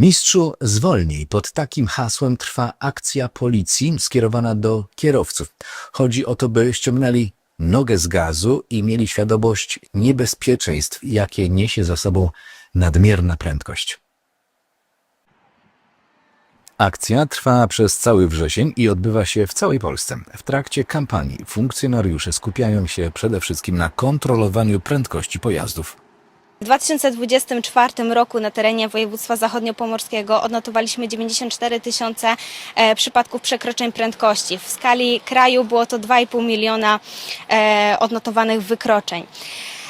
Mistrzu, zwolnij. Pod takim hasłem trwa akcja policji skierowana do kierowców. Chodzi o to, by ściągnęli nogę z gazu i mieli świadomość niebezpieczeństw, jakie niesie za sobą nadmierna prędkość. Akcja trwa przez cały wrzesień i odbywa się w całej Polsce. W trakcie kampanii funkcjonariusze skupiają się przede wszystkim na kontrolowaniu prędkości pojazdów. W 2024 roku na terenie województwa zachodniopomorskiego odnotowaliśmy 94 tysiące e, przypadków przekroczeń prędkości. W skali kraju było to 2,5 miliona e, odnotowanych wykroczeń.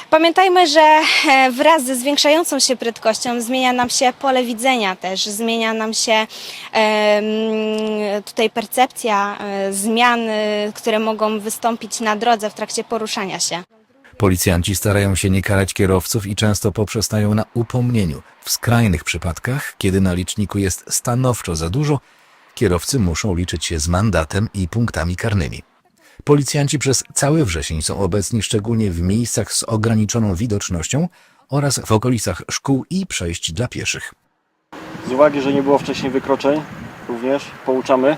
Pamiętajmy, że e, wraz ze zwiększającą się prędkością zmienia nam się pole widzenia też, zmienia nam się tutaj percepcja zmian, które mogą wystąpić na drodze w trakcie poruszania się. Policjanci starają się nie karać kierowców i często poprzestają na upomnieniu. W skrajnych przypadkach, kiedy na liczniku jest stanowczo za dużo, kierowcy muszą liczyć się z mandatem i punktami karnymi. Policjanci przez cały wrzesień są obecni szczególnie w miejscach z ograniczoną widocznością oraz w okolicach szkół i przejść dla pieszych. Z uwagi, że nie było wcześniej wykroczeń, również pouczamy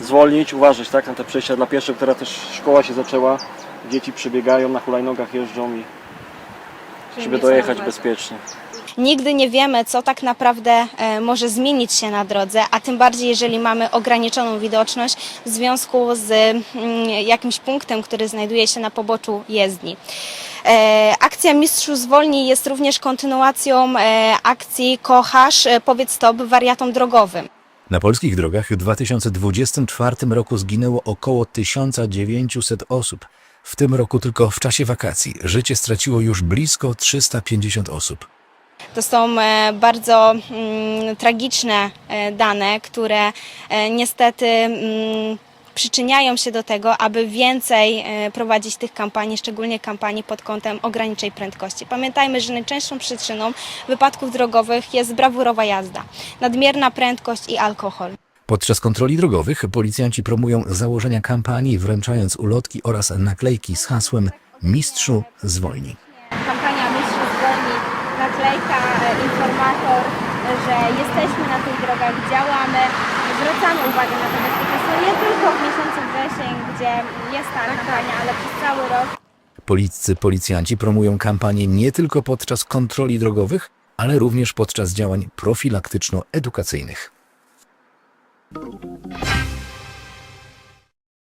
zwolnić, uważać tak, na te przejścia dla pieszych, która też szkoła się zaczęła. Dzieci przebiegają, na hulajnogach jeżdżą i żeby dojechać bezpiecznie. Nigdy nie wiemy, co tak naprawdę e, może zmienić się na drodze, a tym bardziej, jeżeli mamy ograniczoną widoczność w związku z mm, jakimś punktem, który znajduje się na poboczu jezdni. E, Akcja Mistrzu Zwolnij jest również kontynuacją e, akcji Kochasz, powiedz stop wariatom drogowym. Na polskich drogach w 2024 roku zginęło około 1900 osób. W tym roku tylko w czasie wakacji życie straciło już blisko 350 osób. To są e, bardzo mm, tragiczne e, dane, które e, niestety mm, przyczyniają się do tego, aby więcej e, prowadzić tych kampanii, szczególnie kampanii pod kątem ograniczej prędkości. Pamiętajmy, że najczęstszą przyczyną wypadków drogowych jest brawurowa jazda, nadmierna prędkość i alkohol. Podczas kontroli drogowych policjanci promują założenia kampanii, wręczając ulotki oraz naklejki z hasłem Mistrzu zwolnij. Kampania Mistrz Zwolni, naklejka, e, informator, że jesteśmy na tych drogach, działamy, zwracamy uwagę na to bezpieczeństwo nie tylko w miesiącu wrzesień, gdzie jest ta kampania, ale przez cały rok. Policy policjanci promują kampanię nie tylko podczas kontroli drogowych, ale również podczas działań profilaktyczno-edukacyjnych.